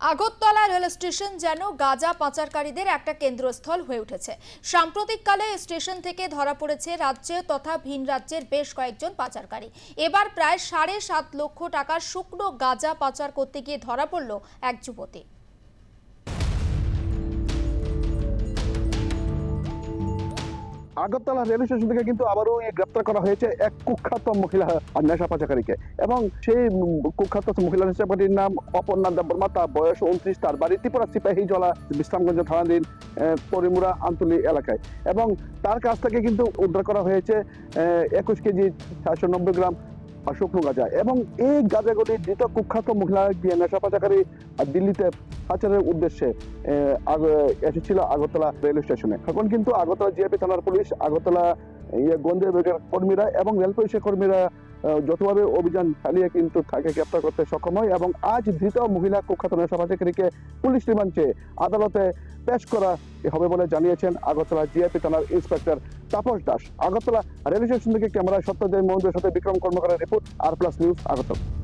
Agartala rail station যেন গাঁজা পাচারকারীদের একটা কেন্দ্রস্থল হয়ে উঠেছে। সাম্প্রতিককালে স্টেশন থেকে ধরা পড়েছে রাজ্যে তথা ভিন রাজ্যের বেশ কয়েকজন পাচারকারী। এবার প্রায় সাড়ে সাত লক্ষ টাকার শুকনো গাঁজা পাচার করতে গিয়ে ধরা পড়ল এক যুবতী। আগরতলা রেল স্টেশন থেকে কিন্তু আবারও গ্রেপ্তার করা হয়েছে এক কুখ্যাত মহিলা নেশা পাচারকারীকে। এবং সেই কুখ্যাত মহিলা নেশা পাচারীর নাম অপর্ণা দেববর্মা, তার বয়স উনত্রিশ তার বাড়ি ত্রিপুরা সিপাহী জলা, বিশ্রামগঞ্জ থানাধীন পরিমুরা আন্তলি এলাকায়। এবং তার কাছ থেকে কিন্তু উদ্ধার করা হয়েছে একুশ কেজি চারশো নব্বই গ্রাম শুকনো গাঁজা। এবং এই গাঁজাগুলি দ্বিতীয় কুখ্যাত মহিলা গিয়ে নেশা পাচারকারী দিল্লিতে পাচারের উদ্দেশ্যে এসেছিল আগরতলা রেল স্টেশনে। এখন কিন্তু আগরতলা জিআপি থানার পুলিশ, আগরতলা ইয়ে গন্ধে বিভাগের কর্মীরা এবং রেল পুলিশের কর্মীরা যতভাবে অভিযান চালিয়ে কিন্তু তাকে গ্রেপ্তার করতে সক্ষম হয় এবং আজ ধৃত মহিলা কুখ্যাত নেশা পাচারকারীকে পুলিশ রিমান্ডে আদালতে পেশ করা হবে বলে জানিয়েছেন আগরতলা জিআপি থানার inspector Tapas Das. Agartala rail station থেকে ক্যামেরায় সত্যজয় মহেন্দ্রের সাথে Bikram কর্মকারের report, R plus news Agartala.